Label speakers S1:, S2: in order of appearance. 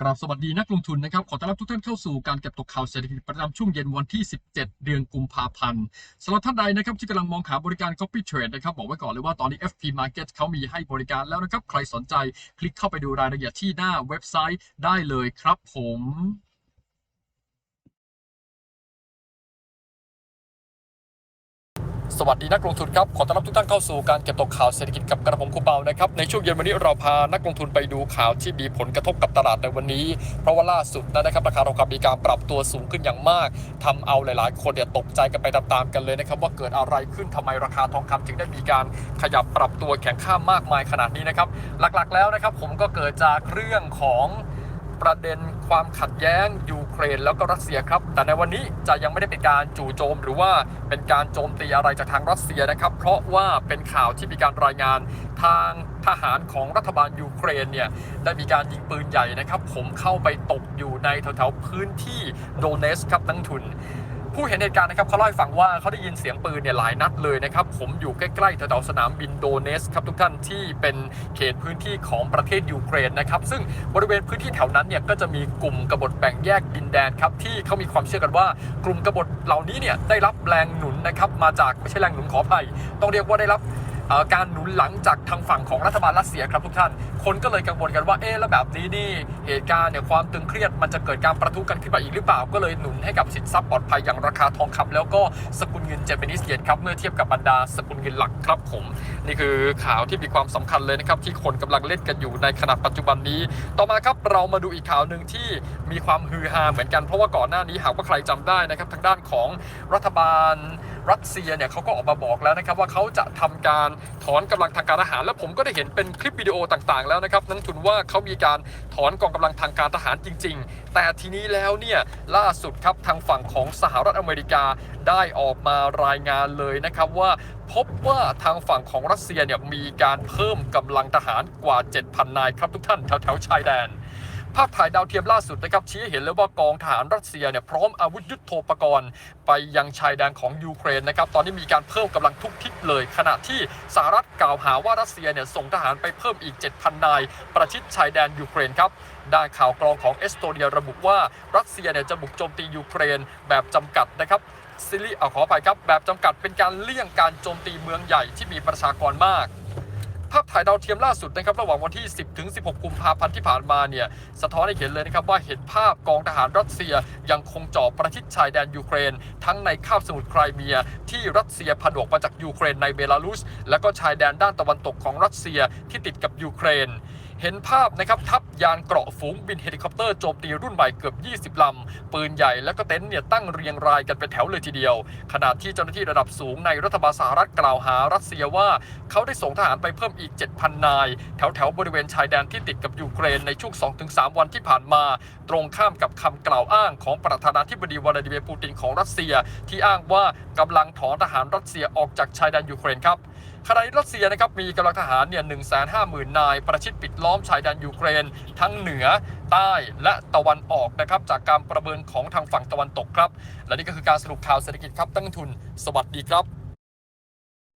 S1: กราบสวัสดีนักลงทุนนะครับขอต้อนรับทุกท่านเข้าสู่การเก็บตกข่าวเศรษฐกิจประจำช่วงเย็นวันที่ 17 เดือนกุมภาพันธ์สำหรับท่านใดนะครับที่กำลังมองหาบริการ Copy Trade นะครับบอกไว้ก่อนเลยว่าตอนนี้ FP Market เขามีให้บริการแล้วนะครับ ใครสนใจคลิกเข้าไปดูรายละเอียดที่หน้าเว็บไซต์ได้เลยครับผม สวัสดีนักลงทุนครับ ขอต้อนรับทุกท่านเข้าสู่การเก็บตกข่าวเศรษฐกิจกับกระผมครูเปานะครับ ในช่วงเย็นวันนี้เราพานักลงทุนไปดูข่าวที่มีผลกระทบกับตลาดในวันนี้ เพราะว่าล่าสุดนะครับราคาทองคำมีการปรับตัวสูงขึ้นอย่างมากทำเอาหลาย ๆ คนเนี่ยตกใจกันไปตามๆกันเลยนะครับว่าเกิดอะไรขึ้นทำไมราคาทองคำถึงได้มีการขยับปรับตัวแข็งค่ามากมายขนาดนี้นะครับหลักๆแล้วนะครับผมก็เกิดจากเรื่องของประเด็นความขัดแย้งยู เครนแล้วก็รัสเซียครับ แต่ในวันนี้จะยังไม่ได้เป็นการจู่โจม หรือว่าเป็นการโจมตีอะไรจากทางรัสเซียนะครับ เพราะว่าเป็นข่าวที่มีการรายงานทางทหารของรัฐบาลยูเครนเนี่ยได้มีการยิงปืนใหญ่นะครับ ผมเข้าไปตกอยู่ในแถวๆพื้นที่โดเนสครับนังทุน ผู้เห็นเหตุการณ์นะครับเขาเล่าให้ฟังว่าเขาได้ยินเสียงปืนเนี่ยหลายนัดเลยนะครับผมอยู่ใกล้ๆแถวสนามบินโดเนสครับทุกท่านที่เป็นเขตพื้นที่ของประเทศยูเครนนะครับซึ่งบริเวณพื้นที่แถวนั้นเนี่ยก็จะมีกลุ่มกบฏแบ่งแยกดินแดนครับที่เขามีความเชื่อกันว่ากลุ่มกบฏเหล่านี้เนี่ยได้รับแรงหนุนนะครับมาจากไม่ใช่แรงหนุนขออภัยต้องเรียกว่าได้รับ การหนุนหลังจากทางฝั่งของรัฐบาลรัสเซียครับทุกท่าน คนก็เลยกังวลกันว่าเอ๊ะแล้วแบบนี้นี่เหตุการณ์เนี่ยความตึงเครียดมันจะเกิดการประทุกันขึ้นมาอีกหรือเปล่า ก็เลยหนุนให้กับสินทรัพย์ปลอดภัยอย่างราคาทองคำแล้วก็สกุลเงินเจแปนิสเยนครับเมื่อเทียบกับบรรดาสกุลเงินหลักครับผม นี่คือข่าวที่มีความสำคัญเลยนะครับที่คนกำลังเล่นกันอยู่ในขณะปัจจุบันนี้ ต่อมาครับเรามาดูอีกข่าวหนึ่งที่มีความฮือฮาเหมือนกันเพราะว่าก่อนหน้านี้หากว่าใครจำได้นะครับทางด้านของรัฐบาล รัสเซียเนี่ยเขาก็ออกมาบอกแล้วนะครับว่าเขาจะทำการถอนกำลังทางการทหาร แล้วผมก็ได้เห็นเป็นคลิปวิดีโอต่างๆ แล้วนะครับนักลงทุนว่าเขามีการถอนกองกำลังทางการทหารจริง ๆ แต่ทีนี้แล้วเนี่ยล่าสุดครับทางฝั่งของสหรัฐอเมริกาได้ออกมารายงานเลยนะครับว่าพบว่าทางฝั่งของรัสเซียเนี่ยมีการเพิ่มกำลังทหารกว่า 7,000 นายครับทุกท่านแถวๆชายแดน ภาพถ่ายดาวเทียมล่าสุดนะครับชี้เห็นเลยว่ากองทหารรัสเซียเนี่ยพร้อมอาวุธยุโทโธปกรณ์ ไปยังชายแดนของยูเครนนะครับตอนนี้มีการเพิ่มกำลังทุกทิศเลย ขณะที่สหรัฐกล่าวหาว่ารัสเซียเนี่ยส่งทหารไปเพิ่มอีก 7,000 นาย ประชิดชายแดนยูเครนครับด้านข่าวกรองของเอสโตเนียระบุว่ารัสเซียเนี่ยจะบุกโจมตียูเครนแบบจำกัดนะครับซิลิเอาขออภัยครับแบบจำกัดเป็นการเลี่ยงการโจมตีเมืองใหญ่ที่มีประชากรมาก ภาพถ่ายดาวเทียมล่าสุดนะครับระหว่างวันที่ 10 ถึง 16 กุมภาพันธ์ที่ผ่านมาเนี่ยสะท้อนให้เห็นเลยนะครับว่าเห็นภาพกองทหารรัสเซียยังคงจ่อประชิดชายแดนยูเครน ทั้งในคาบสมุทรไครเมีย ที่รัสเซียผนวกมาจากยูเครนในเบลารุส และก็ชายแดนด้านตะวันตกของรัสเซียที่ติดกับยูเครน เห็นภาพนะครับทัพยานเกราะฝูงบินเฮลิคอปเตอร์โจมตีรุ่นใหม่เกือบ 20 ลำ ปืนใหญ่และก็เต็นท์เนี่ยตั้งเรียงรายกันเป็นแถวเลยทีเดียว ขณะที่เจ้าหน้าที่ระดับสูงในรัฐบาลสหรัฐกล่าวหารัสเซียว่า เขาได้ส่งทหารไปเพิ่มอีก 7,000 นาย แถวแถวบริเวณชายแดนที่ติดกับยูเครนในช่วง 2-3 วันที่ผ่านมา ตรงข้ามกับคำกล่าวอ้างของประธานาธิบดีวลาดิเมียร์ปูตินของรัสเซีย ที่อ้างว่ากำลังถอนทหารรัสเซียออกจากชายแดนยูเครนครับ ขณะที่รัสเซียนะครับมีกำลังทหารเนี่ย150,000นาย ประชิดปิดล้อมชายแดนยูเครน ทั้งเหนือใต้และตะวันออกนะครับจากการประเมินของทางฝั่งตะวันตกครับ และนี่ก็คือการสรุปข่าวเศรษฐกิจครับตั้งทุน สวัสดีครับ